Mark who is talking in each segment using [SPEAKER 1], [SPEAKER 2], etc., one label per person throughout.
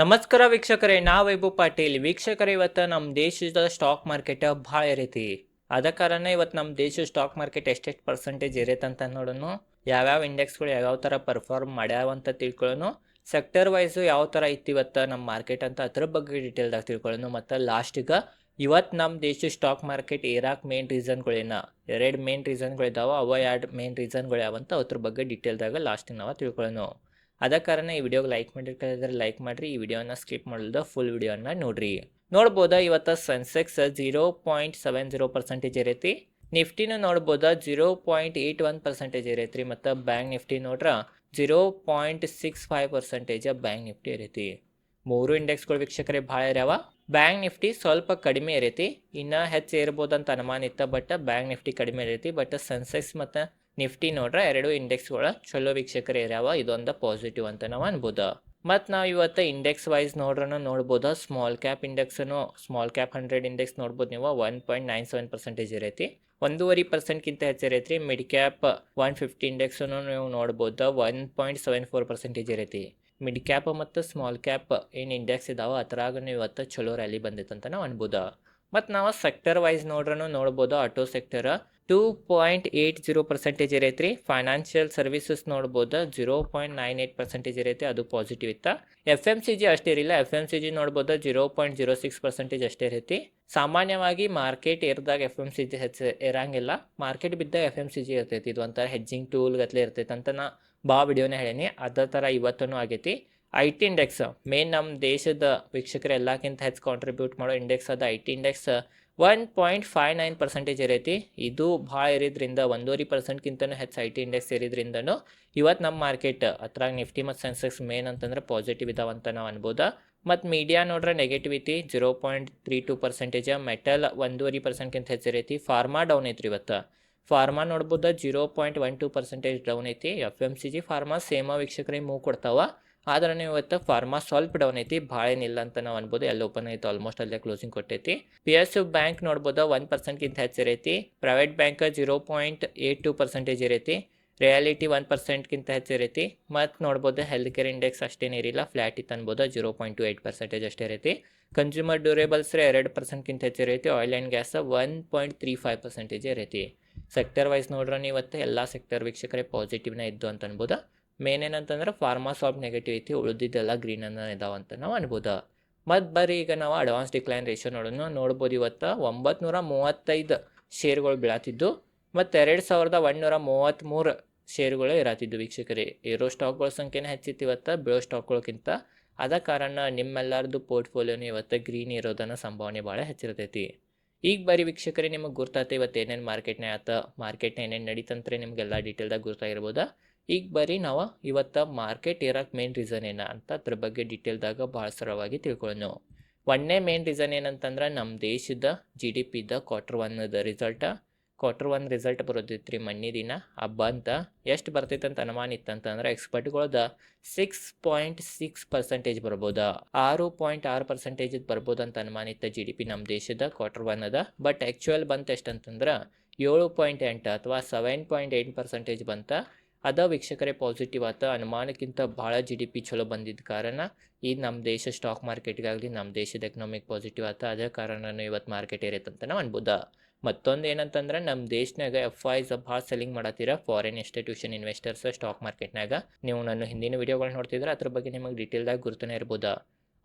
[SPEAKER 1] ನಮಸ್ಕಾರ ವೀಕ್ಷಕರೇ ನಾ ವೈಭವ್ ಪಾಟೀಲ್. ವೀಕ್ಷಕರೇ, ಇವತ್ತು ನಮ್ಮ ದೇಶದ ಸ್ಟಾಕ್ ಮಾರ್ಕೆಟ್ ಭಾಳ ಇರೈತಿ ಅದ ಕಾರಣ ಇವತ್ತು ನಮ್ಮ ದೇಶದ ಸ್ಟಾಕ್ ಮಾರ್ಕೆಟ್ ಎಷ್ಟೆಷ್ಟು ಪರ್ಸೆಂಟೇಜ್ ಇರೈತೆ ಅಂತ ನೋಡೋಣ. ಯಾವ್ಯಾವ ಇಂಡೆಕ್ಸ್ಗಳು ಯಾವ್ಯಾವ ಥರ ಪರ್ಫಾರ್ಮ್ ಮಾಡ್ಯಾವ ಅಂತ ತಿಳ್ಕೊಳ್ಳೋಣ. ಸೆಕ್ಟರ್ ವೈಸು ಯಾವ ಥರ ಇತ್ತು ಇವತ್ತು ನಮ್ಮ ಮಾರ್ಕೆಟ್ ಅಂತ ಅದ್ರ ಬಗ್ಗೆ ಡೀಟೇಲ್ದಾಗ ತಿಳ್ಕೊಳ್ಳೋಣ. ಮತ್ತು ಲಾಸ್ಟಿಗೆ ಇವತ್ತು ನಮ್ಮ ದೇಶದ ಸ್ಟಾಕ್ ಮಾರ್ಕೆಟ್ ಏರಾಕ್ ಮೇನ್ ರೀಸನ್ಗಳೇನ ಎರಡು ಮೇನ್ ರೀಸನ್ಗಳಿದಾವೆ ಅವ ಎರಡು ಮೇನ್ ರೀಸನ್ಗಳು ಯಾವಂತ ಅದ್ರ ಬಗ್ಗೆ ಡೀಟೇಲ್ದಾಗ ಲಾಸ್ಟಿಗೆ ನಾವು ತಿಳ್ಕೊಳ್ಳೋಣ. ಅದ ಕಾರಣ ಈ ವಿಡಿಯೋಗೆ ಲೈಕ್ ಮಾಡಿರ್ತಾರೆ ಲೈಕ್ ಮಾಡಿರಿ. ಈ ವಿಡಿಯೋನ ಸ್ಕಿಪ್ ಮಾಡಲ್ದ ಫುಲ್ ವಿಡಿಯೋನ ನೋಡ್ರಿ. ನೋಡ್ಬೋದ ಇವತ್ತು Sensex zero point seven zero percentage ಇರೈತಿ ನಿಫ್ಟಿನೂ ನೋಡ್ಬೋದಾ zero point eight one percentage ಇರೈತ್ರಿ ಮತ್ತು ಬ್ಯಾಂಕ್ ನಿಫ್ಟಿ ನೋಡ್ರ zero point six five percentage bank Nifty ಇರೈತಿ ಮೂರು ಇಂಡೆಕ್ಸ್ಗಳು ವೀಕ್ಷಕರೇ ಭಾಳ ಇರ್ಯಾವ. ಬ್ಯಾಂಕ್ ನಿಫ್ಟಿ ಸ್ವಲ್ಪ ಕಡಿಮೆ ಇರೈತಿ ಇನ್ನೂ ಹೆಚ್ಚು ಅಂತ ಅನುಮಾನ ಇತ್ತು ಬಟ್ ಬ್ಯಾಂಕ್ ನಿಫ್ಟಿ ಕಡಿಮೆ ಇರೈತಿ ಬಟ್ ಸೆನ್ಸೆಕ್ಸ್ ಮತ್ತು ನಿಫ್ಟಿ ನೋಡ್ರೆ ಎರಡು ಇಂಡೆಕ್ಸ್ಗಳ ಚಲೋ ವೀಕ್ಷಕರು ಇರ್ಯಾವ ಇದೊಂದು ಪಾಸಿಟಿವ್ ಅಂತ ನಾವು ಅನ್ಬೋದು. ಮತ್ತು ನಾವು ಇವತ್ತು ಇಂಡೆಕ್ಸ್ ವೈಸ್ ನೋಡ್ರೂ ನೋಡ್ಬೋದು. ಸ್ಮಾಲ್ ಕ್ಯಾಪ್ ಇಂಡೆಕ್ಸನು ಸ್ಮಾಲ್ ಕ್ಯಾಪ್ ಹಂಡ್ರೆಡ್ ಇಂಡೆಕ್ಸ್ ನೋಡ್ಬೋದು ನೀವು. One point nine seven percentage ಇರೈತಿ. ಒಂದೂವರೆ ಪರ್ಸೆಂಟ್ಗಿಂತ ಹೆಚ್ಚಿರೈತಿ ಮಿಡ್ ಕ್ಯಾಪ್ ಒನ್ ಫಿಫ್ಟಿ ಇಂಡೆಕ್ಸನ್ನು ನೀವು ನೋಡ್ಬೋದು. One point seven four percentage ಇರೈತಿ. Mid cap ಮತ್ತು ಸ್ಮಾಲ್ ಕ್ಯಾಪ್ ಏನು ಇಂಡೆಕ್ಸ್ ಇದಾವೆ ಅದ್ರಾಗ ಇವತ್ತು ಚಲೋ ರ್ಯಾಲಿ ಬಂದಿತ್ತು ಅಂತ ನಾವು ಅನ್ಬೋದು. ಮತ್ತು ನಾವು ಸೆಕ್ಟರ್ ವೈಸ್ ನೋಡ್ರೂ ನೋಡ್ಬೋದು. Auto sector two point eight zero percentage ಇರೈತ್ರಿ. Financial services ನೋಡ್ಬೋದು zero point nine eight percentage ಇರೈತೆ ಅದು ಪಾಸಿಟಿವ್ ಇತ್ತ. ಎಫ್ ಎಂ ಸಿ ಜಿ ಅಷ್ಟೇ ಇರಲಿಲ್ಲ. ಎಫ್ ಎಂ ಸಿ ಜಿ ನೋಡ್ಬೋದು zero point zero six percentage ಅಷ್ಟೇ ಇರೈತಿ ಸಾಮಾನ್ಯವಾಗಿ ಮಾರ್ಕೆಟ್ ಏರಿದಾಗ ಎಫ್ ಎಂ ಸಿ ಜಿ ಹೆಚ್ಚು ಇರಂಗಿಲ್ಲ ಮಾರ್ಕೆಟ್ ಬಿದ್ದಾಗ ಎಫ್ ಎಂ ಸಿ ಜಿ ಇರ್ತೈತಿ. ಇದು ಒಂಥರ ಹೆಜ್ಜಿಂಗ್ ಟೂಲ್ ಗತ್ಲೆ ಇರ್ತೈತೆ ಅಂತ ನಾ ಬಾ ವಿಡಿಯೋನೇ ಹೇಳೀನಿ. ಅದೇ ಥರ ಇವತ್ತೂ ಆಗೈತಿ. ಐ ಟಿ ಇಂಡೆಕ್ಸ್ ಮೇನ್ ನಮ್ಮ ದೇಶದ ವೀಕ್ಷಕರು ಎಲ್ಲಕ್ಕಿಂತ ಹೆಚ್ಚು ಕಾಂಟ್ರಿಬ್ಯೂಟ್ ಮಾಡೋ ಇಂಡೆಕ್ಸ್ ಅದು. I T index one point five nine percentage ಇರೈತಿ. ಇದು ಭಾಳ ಇರೋದ್ರಿಂದ ಒಂದೂವರೆ ಪರ್ಸೆಂಟ್ಗಿಂತನೂ ಹೆಚ್ಚು ಐ ಟಿ ಇಂಡೆಕ್ಸ್ ಇರೋದ್ರಿಂದನೂ ಇವತ್ತು ನಮ್ಮ ಮಾರ್ಕೆಟ್ ಅದ್ರಾಗ ನಿಫ್ಟಿ ಮತ್ತು ಸೆನ್ಸೆಕ್ಸ್ ಮೇನ್ ಅಂತಂದ್ರೆ ಪಾಸಿಟಿವ್ ಇದಾವಂತ ನಾವು ಅನ್ಬೋದಾ. ಮತ್ತು ಮೀಡಿಯಾ ನೋಡ್ರೆ ನೆಗೆಟಿವ್ ಐತಿ zero point three two percentage metal ಒಂದೂವರೆ ಪರ್ಸೆಂಟ್ಗಿಂತ ಹೆಚ್ಚಿರೈತಿ ಫಾರ್ಮಾ ಡೌನ್ ಐತ್ರಿ ಇವತ್ತು. ಫಾರ್ಮಾ ನೋಡ್ಬೋದು zero point one two percentage down ಐತಿ. F M C G pharma same ವೀಕ್ಷಕರಿಗೆ ಮೂವ್ ಕೊಡ್ತಾವ. ಆದ್ರೆ ನೀವು ಇವತ್ತು ಫಾರ್ಮಾ ಸ್ವಲ್ಪ ಡೌನ್ ಐತಿ, ಭಾಳ ಏನಿಲ್ಲ ಅಂತ ನಾವು ಅನ್ಬೋದು. ಎಲ್ಲ ಓಪನ್ ಐತೆ ಆಲ್ಮೋಸ್ಟ್ ಅಲ್ಲೇ ಕ್ಲೋಸಿಂಗ್ ಕೊಟ್ಟೈತಿ. ಪಿ ಎಸ್ ಯು ಬ್ಯಾಂಕ್ ನೋಡ್ಬೋದು ಒನ್ ಪರ್ಸೆಂಟ್ಗಿಂತ ಹೆಚ್ಚಿರೈತಿ private bank zero point eight two percentage ಇರೈತಿ. Realty one ಪರ್ಸೆಂಟ್ಗಿಂತ ಹೆಚ್ಚಿರೈತಿ ಮತ್ತು ನೋಡ್ಬೋದು ಹೆಲ್ತ್ ಕೇರ್ ಇಂಡೆಕ್ಸ್ ಅಷ್ಟೇನು ಇರಿಲ್ಲ ಫ್ಲ್ಯಾಟ್ ಇತ್ತು ಅನ್ಬೋದು zero point two eight percentage ಅಷ್ಟೇ ಇರೈತಿ. ಕನ್ಸ್ಯೂಮರ್ ಡ್ಯೂರೇಬಲ್ಸ್ ಎರಡು ಪರ್ಸೆಂಟ್ಗಿಂತ ಹೆಚ್ಚಿರೈತಿ oil and gas one point three five percentage ಇರೈತಿ. Sector wise ನೋಡ್ರೆ ಇವತ್ತು ಎಲ್ಲ ಸೆಕ್ಟರ್ ವೀಕ್ಷಕರೇ ಪಾಸಿಟಿವ್ನ ಇದ್ದು ಅಂತ ಅನ್ಬೋದು. ಮೇನ್ ಏನಂತಂದ್ರೆ ಫಾರ್ಮಾ ಸಾಫ್ಟ್ ನೆಗೆಟಿವ್ ಐತಿ ಉಳಿದಿದ್ದೆಲ್ಲ ಗ್ರೀನ್ ಅನ್ನ ಇದಾವಂತ ನಾವು ಅನ್ಬೋದು. ಮತ್ತು ಬರೀ ಈಗ ನಾವು ಅಡ್ವಾನ್ಸ್ ಡಿಕ್ಲೈನ್ ರೇಷಿಯೋ ನೋಡೋಣ. ನೋಡ್ಬೋದು ಇವತ್ತು ಒಂಬತ್ತು ಮೂವತ್ತೈದು ಶೇರ್ಗಳು ಬೀಳತ್ತಿದ್ದು ಮತ್ತು ಎರಡು ಸಾವಿರದ ಒಂದುನೂರ ಮೂವತ್ತ್ಮೂರು ಶೇರುಗಳು ಇರತ್ತಿದ್ದು ವೀಕ್ಷಕರೇ. ಇರೋ ಸ್ಟಾಕ್ಗಳ ಸಂಖ್ಯೆನೇ ಹೆಚ್ಚಿತ್ತು ಇವತ್ತು, ಬೀಳೋ ಸ್ಟಾಕ್ಗಳಕ್ಕಿಂತ ಅದ ಕಾರಣ ನಿಮ್ಮೆಲ್ಲರದ್ದು ಪೋರ್ಟ್ಫೋಲಿಯೋನು ಇವತ್ತು ಗ್ರೀನ್ ಇರೋದನ್ನ ಸಂಭಾವನೆ ಭಾಳ ಹೆಚ್ಚಿರ್ತೈತಿ. ಈಗ ಬರೀ ವೀಕ್ಷಕರೇ, ನಿಮಗೆ ಗುರ್ತಾತೆ ಇವತ್ತು ಏನೇನು ಮಾರ್ಕೆಟ್ನೇ ಆತ ಮಾರ್ಕೆಟ್ನ ಏನೇನು ನಡೀತಂತ್ರೆ, ನಿಮಗೆಲ್ಲ ಡೀಟೇಲ್ದಾಗ ಗುರ್ತಾಗಿರ್ಬೋದಾ. ಈಗ ಬರೀ ನಾವು ಇವತ್ತು ಮಾರ್ಕೆಟ್ ಇರೋಕ್ಕೆ ಮೇನ್ ರೀಸನ್ ಏನ ಅಂತ ಅದ್ರ ಬಗ್ಗೆ ಡೀಟೇಲ್ದಾಗ ಭಾಳ ಸರಳವಾಗಿ ತಿಳ್ಕೊಳ್ಳೋಣ ಒಂದನೇ ಮೇನ್ ರೀಸನ್ ಏನಂತಂದ್ರೆ ನಮ್ಮ ದೇಶದ ಜಿ ಡಿ ಪಿದ ಕ್ವಾರ್ಟರ್ ಒನ್ದ ರಿಸಲ್ಟ ಕ್ವಾರ್ಟರ್ ಒನ್ ರಿಸಲ್ಟ್ ಬರೋದಿತ್ತು ರೀ ಮಣ್ಣಿ ದಿನ. ಹಬ್ಬ ಅಂತ ಎಷ್ಟು ಬರ್ತೈತೆ ಅಂತ ಅನುಮಾನ ಇತ್ತಂತಂದ್ರೆ ಎಕ್ಸ್ಪರ್ಟ್ಗಳದ ಸಿಕ್ಸ್ ಪಾಯಿಂಟ್ ಸಿಕ್ಸ್ ಪರ್ಸೆಂಟೇಜ್ ಬರ್ಬೋದ. ಆರು ಪಾಯಿಂಟ್ ಆರು ಪರ್ಸೆಂಟೇಜ್ ಬರ್ಬೋದು ಅಂತ ಅನುಮಾನ ಇತ್ತು ಜಿ ಡಿ ಪಿ ನಮ್ಮ ದೇಶದ ಕ್ವಾರ್ಟರ್ ಒನ್ ಅದ ಬಟ್ ಆ್ಯಕ್ಚುಯಲ್ ಬಂತ ಎಷ್ಟಂತಂದ್ರೆ ಏಳು ಪಾಯಿಂಟ್ ಎಂಟು ಅಥವಾ ಸೆವೆನ್ ಪಾಯಿಂಟ್ ಏಯ್ಟ್ ಪರ್ಸೆಂಟೇಜ್ ಬಂತ ಅದ ವೀಕ್ಷಕರೇ ಪಾಸಿಟಿವ್ ಆತ. ಅನುಮಾನಕ್ಕಿಂತ ಭಾಳ ಜಿ ಡಿ ಪಿ ಚಲೋ ಬಂದಿದ್ದ ಕಾರಣ ಈ ನಮ್ಮ ದೇಶ ಸ್ಟಾಕ್ ಮಾರ್ಕೆಟ್ಗಾಗಲಿ ನಮ್ಮ ದೇಶದ ಎಕನಾಮಿಕ್ ಪಾಸಿಟಿವ್ ಆತ. ಅದೇ ಕಾರಣನೂ ಇವತ್ತು ಮಾರ್ಕೆಟ್ ಏರೈತಂತ ನಾವು ಅನ್ಬೋದ. ಮತ್ತೊಂದು ಏನಂತಂದ್ರೆ ನಮ್ಮ ದೇಶನಾಗ ಎಫ್ ಐಸ್ ಭಾಳ ಸೆಲ್ಲಿಂಗ್ ಮಾಡತ್ತೀರ ಫಾರಿನ್ ಇನ್ಸ್ಟಿಟ್ಯೂಷನ್ ಇನ್ವೆಸ್ಟರ್ಸ್ ಸ್ಟಾಕ್ ಮಾರ್ಕೆಟ್ನಾಗ ನೀವು ನಾನು ಹಿಂದಿನ ವಿಡಿಯೋಗಳು ನೋಡ್ತಿದ್ರೆ, ಅದ್ರ ಬಗ್ಗೆ ನಿಮಗೆ ಡೀಟೇಲ್ದಾಗ ಗುರ್ತನೇ ಇರ್ಬೋದು.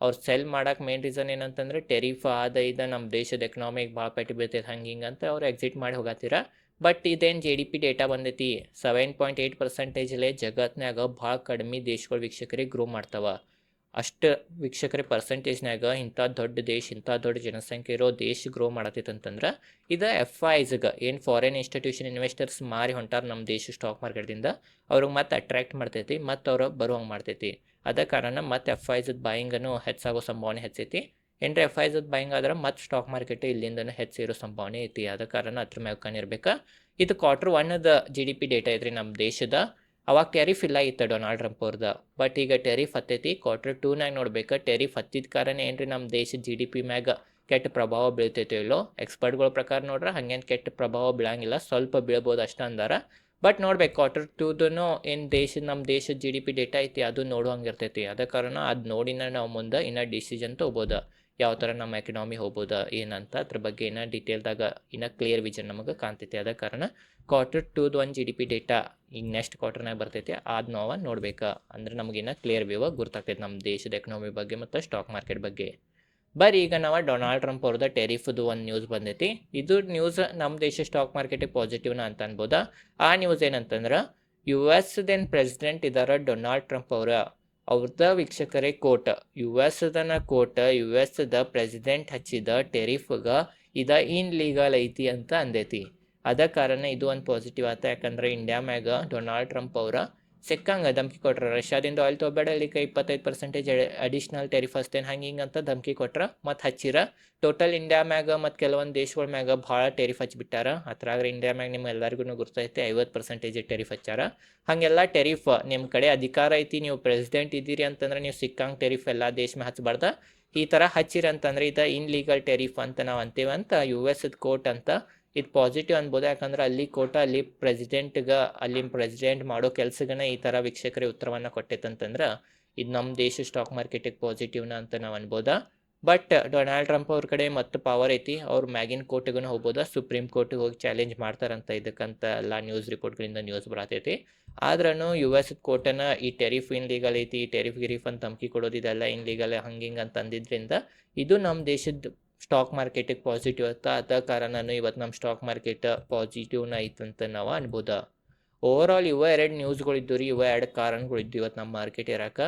[SPEAKER 1] ಅವ್ರು ಸೆಲ್ ಮಾಡಕ್ಕೆ ಮೇನ್ ರೀಸನ್ ಏನಂತಂದ್ರೆ ಟೆರಿಫ್ ಆದ ಇದ ನಮ್ಮ ದೇಶದ ಎಕನಾಮಿಕ್ ಭಾಳ ಪೆಟ್ಟು ಬೀಳ್ತೈತೆ, ಹಂಗೆ ಹಿಂಗೆ ಅಂತ ಅವ್ರು ಎಕ್ಸಿಟ್ ಮಾಡಿ ಹೋಗತ್ತೀರ ಬಟ್ ಇದೇನು ಜೆ ಡಿ ಪಿ ಡೇಟಾ ಬಂದೈತಿ? ಸೆವೆನ್ ಪಾಯಿಂಟ್ ಏಯ್ಟ್ ಪರ್ಸೆಂಟೇಜಲ್ಲೇ ಜಗತ್ನಾಗ ಭಾಳ ಕಡಿಮೆ ದೇಶಗಳು ವೀಕ್ಷಕರಿಗೆ ಗ್ರೋ ಮಾಡ್ತಾವ. ಅಷ್ಟು ವೀಕ್ಷಕರ ಪರ್ಸೆಂಟೇಜ್ನಾಗ ಇಂಥ ದೊಡ್ಡ ದೇಶ, ಇಂಥ ದೊಡ್ಡ ಜನಸಂಖ್ಯೆ ಇರೋ ದೇಶ ಗ್ರೋ ಮಾಡತ್ತೈತಂತಂದ್ರೆ ಇದು ಎಫ್ ಐಸ್ಗೆ ಏನು ಫಾರಿನ್ ಇನ್ಸ್ಟಿಟ್ಯೂಷನ್ ಇನ್ವೆಸ್ಟರ್ಸ್ ಮಾರಿ ಹೊಂಟಾರ ನಮ್ಮ ದೇಶ ಸ್ಟಾಕ್ ಮಾರ್ಕೆಟ್ದಿಂದ ಅವ್ರಿಗೆ ಮತ್ತೆ ಅಟ್ರಾಕ್ಟ್ ಮಾಡ್ತೈತಿ, ಮತ್ತು ಅವ್ರು ಬರುವಂಗೆ ಮಾಡ್ತೈತಿ. ಅದ ಕಾರಣ ಮತ್ತು ಎಫ್ ಐಸ್ ಬಾಯಿಂಗನ್ನು ಹೆಚ್ಚಾಗೋ ಸಂಭಾವನೆ ಹೆಚ್ಚೈತಿ. ಏನ್ರ ಎಫ್ ಐ ಜೊತೆ ಬೈಂಗ್ ಆದ್ರೆ ಮತ್ತೆ ಸ್ಟಾಕ್ ಮಾರ್ಕೆಟ್ ಇಲ್ಲಿಂದನೂ ಹೆಚ್ಚಿರೋ ಸಂಭಾವನೆ ಐತಿ. ಅದ ಕಾರಣ ಅದ್ರ ಮ್ಯಾಗ ಇರ್ಬೇಕು ಇದು ಕ್ವಾರ್ಟರ್ ಒನ್ನದ ಜಿ ಡಿ ಪಿ ಡೇಟಾ ಐತ್ರಿ ನಮ್ಮ ದೇಶದ. ಅವಾಗ ಟೆರಿಫ್ ಇಲ್ಲ ಇತ್ತು ಡೊನಾಲ್ಡ್ ಟ್ರಂಪ್ ಅವ್ರದ. ಬಟ್ ಈಗ ಟೆರಿಫ್ ಹತ್ತೈತಿ. ಕ್ವಾರ್ಟರ್ ಟೂನಾಗ ನೋಡ್ಬೇಕು. ಟೆರಿಫ್ ಹತ್ತಿದ ಕಾರಣ ಏನ್ರಿ ನಮ್ಮ ದೇಶದ ಜಿ ಡಿ ಪಿ ಮ್ಯಾಗ ಕೆಟ್ಟ ಪ್ರಭಾವ ಬೀಳ್ತೈತೆ ಇಲ್ಲೋ? ಎಕ್ಸ್ಪರ್ಟ್ಗಳ ಪ್ರಕಾರ ನೋಡ್ರೆ ಹಂಗೇನು ಕೆಟ್ಟ ಪ್ರಭಾವ ಬೀಳಂಗಿಲ್ಲ. ಸ್ವಲ್ಪ ಬೀಳ್ಬೋದು ಅಷ್ಟ ಅಂದಾರ. ಬಟ್ ನೋಡ್ಬೇಕು ಕ್ವಾರ್ಟರ್ ಟೂದೂ ಏನು ದೇಶದ ನಮ್ಮ ದೇಶದ ಜಿ ಡಿ ಪಿ ಡೇಟಾ ಐತಿ, ಅದು ನೋಡುವಂಗೆ ಇರ್ತೈತಿ. ಅದ ಕಾರಣ ಅದು ನೋಡಿನ ನಾವು ಮುಂದೆ ಇನ್ನೂ ಡಿಸಿಷನ್ ತೊಗೋಬೋದು. ಯಾವ ಥರ ನಮ್ಮ ಎಕನಾಮಿ ಹೋಗ್ಬೋದ, ಏನಂತ ಅದ್ರ ಬಗ್ಗೆ ಏನೋ ಡೀಟೇಲ್ದಾಗ ಇನ್ನೂ ಕ್ಲಿಯರ್ ವಿಜನ್ ನಮಗೆ ಕಾಣ್ತೈತಿ. ಅದ ಕಾರಣ ಕ್ವಾರ್ಟರ್ ಟೂದು ಒಂದು ಜಿ ಡಿ ಪಿ ಡೇಟಾ ಈಗ ನೆಕ್ಸ್ಟ್ ಕ್ವಾರ್ಟರ್ನಾಗ ಬರ್ತೈತಿ, ಅದು ನಾವು ನೋಡ್ಬೇಕು. ಅಂದ್ರೆ ನಮಗಿನ್ನ ಕ್ಲಿಯರ್ ವ್ಯೂ ಗೊತ್ತಾಗ್ತೈತೆ ನಮ್ಮ ದೇಶದ ಎಕನಾಮಿ ಬಗ್ಗೆ ಮತ್ತು ಸ್ಟಾಕ್ ಮಾರ್ಕೆಟ್ ಬಗ್ಗೆ. ಬರೀ ಈಗ ನಾವು ಡೊನಾಲ್ಡ್ ಟ್ರಂಪ್ ಅವ್ರದ್ದು ಟೆರಿಫ್ದು ಒಂದು ನ್ಯೂಸ್ ಬಂದೈತಿ. ಇದು ನ್ಯೂಸ್ ನಮ್ಮ ದೇಶ ಸ್ಟಾಕ್ ಮಾರ್ಕೆಟಿಗೆ ಪಾಸಿಟಿವ್ನ ಅಂತ ಅನ್ಬೋದಾ. ಆ ನ್ಯೂಸ್ ಏನಂತಂದ್ರೆ ಯು ಎಸ್ ದೆನ್ ಪ್ರೆಸಿಡೆಂಟ್ ಇದ್ದಾರೆ ಡೊನಾಲ್ಡ್ ಟ್ರಂಪ್ ಅವರ ಅವ್ರದ ವೀಕ್ಷಕರೇ ಕೋಟ. ಯು ಎಸ್ ದನ ಕೋಟ ಯು ಎಸ್ ದ ಪ್ರೆಸಿಡೆಂಟ್ ಹಚ್ಚಿದ ಟೆರಿಫ್ಗ ಇದ ಇನ್ ಲೀಗಲ್ ಐತಿ ಅಂತ ಅಂದೈತಿ. ಅದ ಕಾರಣ ಇದು ಒಂದು ಪಾಸಿಟಿವ್ ಆತ. ಯಾಕಂದ್ರೆ ಇಂಡಿಯಾ ಮ್ಯಾಗ ಡೊನಾಲ್ಡ್ ಟ್ರಂಪ್ ಅವರ ಸಿಕ್ಕಂಗೆ ಧಮಕಿ ಕೊಟ್ರ. ರಷ್ಯಾದಿಂದ ಆಯಿಲ್ ತೊಗೊಬೇಡ ಇಲ್ಲಿಗೆ ಇಪ್ಪತ್ತೈದು ಪರ್ಸೆಂಟೇಜ್ ಅಡಿಷ್ನಲ್ ಟೆರಿಫ್ ಅಷ್ಟೇ ಹಂಗೆ ಹಿಂಗೆ ಅಂತ ಧಮ್ಕಿ ಕೊಟ್ರ. ಮತ್ತು ಹಚ್ಚಿರ. ಟೋಟಲ್ ಇಂಡಿಯಾ ಮ್ಯಾಗ ಮತ್ತು ಕೆಲವೊಂದು ದೇಶಗಳ ಮ್ಯಾಗ ಭಾಳ ಟೆರಿಫ್ ಹಚ್ಚಿಬಿಟ್ಟಾರ ಅದ್ರಾಗ ಇಂಡಿಯಾ ಮ್ಯಾಗ ನಿಮ್ಮ ಎಲ್ಲರಿಗೂ ಗುರ್ತೈತೆ. ಐವತ್ತು ಪರ್ಸೆಂಟೇಜ್ ಟೆರಿಫ್ ಹಚ್ಚಾರ. ಹಾಗೆಲ್ಲ ಟೆರಿಫ್ ನಿಮ್ಮ ಕಡೆ ಅಧಿಕಾರ ಐತಿ. ನೀವು ಪ್ರೆಸಿಡೆಂಟ್ ಇದ್ದೀರಿ ಅಂತಂದ್ರೆ ನೀವು ಸಿಕ್ಕಂಗೆ ಟೆರಿಫ್ ಎಲ್ಲ ದೇಶ ಮ್ಯಾಗ ಹಚ್ಚಬಾರ್ದ ಈ ಥರ ಹಚ್ಚಿರ ಅಂತಂದ್ರೆ ಇದು ಇನ್ಲೀಗಲ್ ಟೆರಿಫ್ ಅಂತ ನಾವು ಅಂತೀವಂತ ಅಂತ ಯು ಎಸ್ ಕೋರ್ಟ್ ಅಂತ ಇದು ಪಾಸಿಟಿವ್ ಅನ್ಬೋದು. ಯಾಕಂದ್ರೆ ಅಲ್ಲಿ ಕೋಟ ಅಲ್ಲಿ ಪ್ರೆಸಿಡೆಂಟ್ಗೆ ಅಲ್ಲಿ ಪ್ರೆಸಿಡೆಂಟ್ ಮಾಡೋ ಕೆಲಸಗನ ಈ ಥರ ವೀಕ್ಷಕರಿಗೆ ಉತ್ತರವನ್ನು ಕೊಟ್ಟೈತಂತಂದ್ರೆ ಇದು ನಮ್ಮ ದೇಶ ಸ್ಟಾಕ್ ಮಾರ್ಕೆಟಿಗೆ ಪಾಸಿಟಿವ್ನ ಅಂತ ನಾವು ಅನ್ಬೋದಾ. ಬಟ್ ಡೊನಾಲ್ಡ್ ಟ್ರಂಪ್ ಅವ್ರ ಕಡೆ ಮತ್ತೆ ಪವರ್ ಐತಿ. ಅವ್ರು ಮ್ಯಾಗಿನ್ ಕೋರ್ಟಿಗೂ ಹೋಗ್ಬೋದಾ. ಸುಪ್ರೀಂ ಕೋರ್ಟಿಗೆ ಹೋಗಿ ಚಾಲೆಂಜ್ ಮಾಡ್ತಾರಂತ ಇದಕ್ಕಂತ ಎಲ್ಲ ನ್ಯೂಸ್ ರಿಪೋರ್ಟ್ಗಳಿಂದ ನ್ಯೂಸ್ ಬರತೈತಿ. ಆದ್ರೂ ಯು ಎಸ್ ಕೋರ್ಟನ ಈ ಟೆರಿಫ್ ಇನ್ ಲೀಗಲ್ ಐತಿ ಟೆರಿಫ್ ಗಿರಿಫ್ ಅಂತ ತಮಕಿ ಕೊಡೋದು ಇದೆಲ್ಲ ಇನ್ ಲೀಗಲ್ ಹಂಗೆ ಹಿಂಗೆ ಅಂತ ಅಂದಿದ್ರಿಂದ, ಇದು ನಮ್ಮ ದೇಶದ ಸ್ಟಾಕ್ ಮಾರ್ಕೆಟಿಗೆ ಪಾಸಿಟಿವ್ ಅಂತ ಅದ ಕಾರಣನೂ ಇವತ್ತು ನಮ್ಮ ಸ್ಟಾಕ್ ಮಾರ್ಕೆಟ್ ಪಾಸಿಟಿವ್ನ ಐತಂತ ನಾವು ಅನ್ಬೋದು. ಓವರ್ ಆಲ್ ಇವ ಎರಡು ನ್ಯೂಸ್ಗಳಿದ್ದು ರೀ, ಇವ ಎರಡು ಕಾರಣಗಳಿದ್ದು ಇವತ್ತು ನಮ್ಮ ಮಾರ್ಕೆಟ್ ಇರಕ್ಕೆ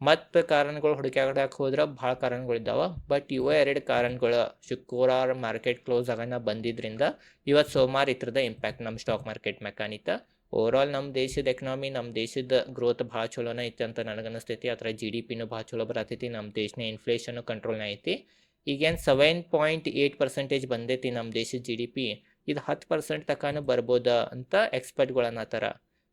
[SPEAKER 1] ಮತ್ತು ಕಾರಣಗಳು ಹುಡುಕ್ಯಾಡಕ್ಕೆ ಹೋದ್ರೆ ಭಾಳ ಕಾರಣಗಳಿದ್ದಾವೆ ಬಟ್ ಇವ ಎರಡು ಕಾರಣಗಳು ಶುಕ್ರವಾರ ಮಾರ್ಕೆಟ್ ಕ್ಲೋಸ್ ಆಗೋಣ ಬಂದಿದ್ದರಿಂದ ಇವತ್ತು ಸೋಮವಾರ ಇದ್ರದ ಇಂಪ್ಯಾಕ್ಟ್ ನಮ್ಮ ಸ್ಟಾಕ್ ಮಾರ್ಕೆಟ್ ಮೆಕಾನಿತ ಓವರ್ ನಮ್ಮ ದೇಶದ ಎಕನಾಮಿ ನಮ್ಮ ದೇಶದ ಗ್ರೋತ್ ಭಾಳ ಚಲೋನ ಐತಿ ಅಂತ ನನಗನ್ನಿಸ್ತೈತಿ ಅದರ ಜಿ ಡಿ ಪಿನೂ ಭಾಳ ಚಲೋ ಬರತೈತಿ. ನಮ್ಮ ದೇಶನ ಇನ್ಫ್ಲೇಷನ್ ಕಂಟ್ರೋಲ್ನ ಐತಿ. ಈಗೇನು ಸೆವೆನ್ ಪಾಯಿಂಟ್ ಏಯ್ಟ್ ಪರ್ಸೆಂಟೇಜ್ ಬಂದೈತಿ ನಮ್ಮ ದೇಶದ ಜಿ ಡಿ ಪಿ ಇದು ಹತ್ತು ಪರ್ಸೆಂಟ್ ತನಕ ಬರ್ಬೋದಾ ಅಂತ ಎಕ್ಸ್ಪರ್ಟ್ಗಳು ಅನ್ನತ್ತಾರ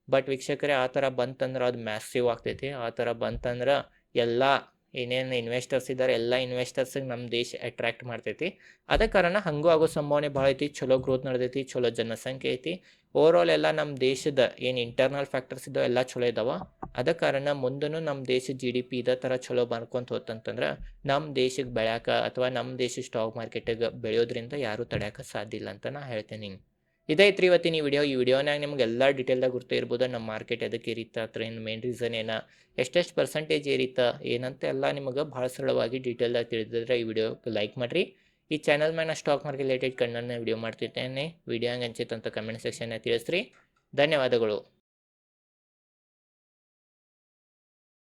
[SPEAKER 1] ಬಟ್ ವೀಕ್ಷಕರೇ, ಆ ಥರ ಬಂತಂದ್ರೆ ಅದು ಮ್ಯಾಸಿವ್ ಆಗ್ತೈತಿ. ಆ ಥರ ಬಂತಂದ್ರೆ ಎಲ್ಲ ಏನೇನು ಇನ್ವೆಸ್ಟರ್ಸ್ ಇದ್ದಾರೆ ಎಲ್ಲ ಇನ್ವೆಸ್ಟರ್ಸಿಗೆ ನಮ್ಮ ದೇಶ ಅಟ್ರ್ಯಾಕ್ಟ್ ಮಾಡ್ತೈತಿ. ಅದ ಕಾರಣ ಹಂಗೂ ಆಗೋ ಸಂಭಾವನೆ ಭಾಳ ಐತಿ, ಚಲೋ ಗ್ರೋತ್ ನಡೆದೈತಿ, ಚಲೋ ಜನಸಂಖ್ಯೆ ಐತಿ. ಓವರ್ ಆಲ್ ಎಲ್ಲ ನಮ್ಮ ದೇಶದ ಏನು ಇಂಟರ್ನಲ್ ಫ್ಯಾಕ್ಟರ್ಸ್ ಇದಾವೆ, ಎಲ್ಲ ಚಲೋ ಇದಾವೆ. ಅದ ಕಾರಣ ಮುಂದೂ ನಮ್ಮ ದೇಶದ ಜಿ ಡಿ ಪಿ ಇದೇ ಥರ ಚಲೋ ಬರ್ಕೊಂತ ಹೋತಂತಂದ್ರೆ ನಮ್ಮ ದೇಶಕ್ಕೆ ಬೆಳ್ಯಾಕ ಅಥವಾ ನಮ್ಮ ದೇಶ ಸ್ಟಾಕ್ ಮಾರ್ಕೆಟಿಗೆ ಬೆಳೆಯೋದ್ರಿಂದ ಯಾರೂ ತಡ್ಯಾಕ ಸಾಧ್ಯ ಇಲ್ಲ ಅಂತ ನಾ ಹೇಳ್ತೇನೆ ಇದೈತ್ರಿ ಇವತ್ತಿನ ಈ ವಿಡಿಯೋ ಈ ವಿಡಿಯೋನಾಗ ನಿಮ್ಗೆ ಎಲ್ಲ ಡೀಟೇಲ್ದಾಗ ಗುರ್ತು ಇರ್ಬೋದು. ನಮ್ಮ ಮಾರ್ಕೆಟ್ ಎದಕ್ಕೆ ಏರಿತ ಅಥವಾ ಏನು ಮೇನ್ ರೀಸನ್ ಏನ, ಎಷ್ಟೆಷ್ಟು ಪರ್ಸೆಂಟೇಜ್ ಏರಿತ್ತ ಏನಂತ ಎಲ್ಲ ನಿಮಗೆ ಭಾಳ ಸರಳವಾಗಿ ಡೀಟೇಲ್ದಾಗ ತಿಳಿದಿದ್ರೆ ಈ ವಿಡಿಯೋ ಲೈಕ್ ಮಾಡಿರಿ. ಈ ಚಾನಲ್ ಮೇಲೆ ಸ್ಟಾಕ್ ಮಾರ್ಕೆಟ್ ರಿಲೇಟೆಡ್ ಕಣ್ಣನ್ನು ವಿಡಿಯೋ ಮಾಡ್ತಿರ್ತೇನೆ. ವಿಡಿಯೋ ಹಂಗೆ ಅಂತ ಕಮೆಂಟ್ ಸೆಕ್ಷನ್ನ ತಿಳಿಸ್ರಿ. ಧನ್ಯವಾದಗಳು.